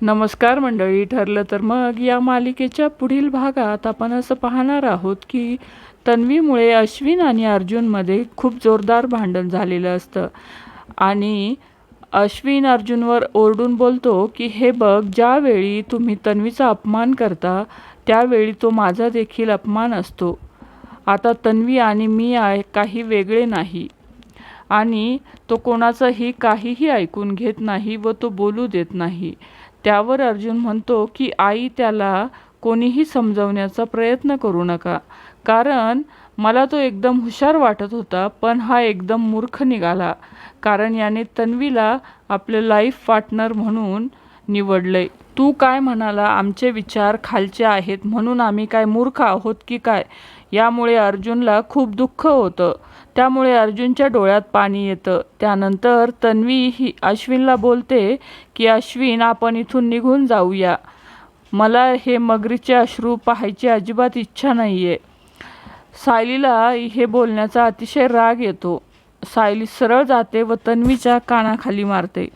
नमस्कार मंडळी ठरलं तर मग या मालिकेच्या पुढील भागात आपण असं पाहणार आहोत की तन्वीमुळे अश्विन आणि अर्जुनमध्ये खूप जोरदार भांडण झालेलं असतं. आणि अश्विन अर्जुनवर ओरडून बोलतो की हे बघ ज्यावेळी तुम्ही तन्वीचा अपमान करता त्यावेळी तो माझा देखील अपमान असतो. आता तन्वी आणि मी आहे काही वेगळे नाही. आणि तो कोणाचंही काहीही ऐकून घेत नाही व तो बोलू देत नाही. त्यावर अर्जुन म्हणतो की आई त्याला कोणीही समजवण्याचा प्रयत्न करू नका. कारण मला तो एकदम हुशार वाटत होता पण हा एकदम मूर्ख निघाला. कारण याने तन्वीला आपलं लाईफ पार्टनर म्हणून निवडलंय. तू काय म्हणाला? आमचे विचार खालचे आहेत. म्हणून आम्ही काय मूर्ख आहोत की काय? यामुळे अर्जुनला खूप दुःख होतं. त्यामुळे अर्जुनच्या डोळ्यात पाणी येतं. त्यानंतर तन्वी ही अश्विनला बोलते की अश्विन आपण इथून निघून जाऊया. मला हे मगरीचे अश्रू पाहायची अजिबात इच्छा नाही आहे सायलीला हे बोलण्याचा अतिशय राग येतो. सायली सरळ जाते व तन्वीच्या कानाखाली मारते.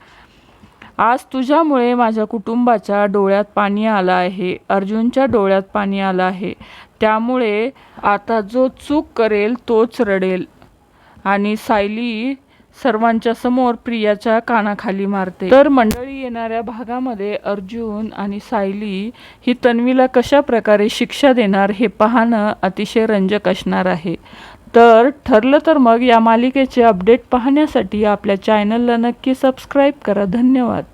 आज तुझ्यामुळे माझ्या कुटुंबाच्या डोळ्यात पाणी आलं आहे अर्जुनच्या डोळ्यात पाणी आलं आहे. त्यामुळे आता जो चूक करेल तोच रडेल. आणि सायली सर्वांच्या समोर प्रियाच्या कानाखाली मारते. तर मंडळी येणाऱ्या भागामध्ये अर्जुन आणि सायली ही तन्वीला कशा प्रकारे शिक्षा देणार हे पाहणं अतिशय रंजक असणार आहे. तर ठरलं तर मग या मालिकेचे अपडेट पाहण्यासाठी आपल्या चॅनलला नक्की सबस्क्राईब करा. धन्यवाद.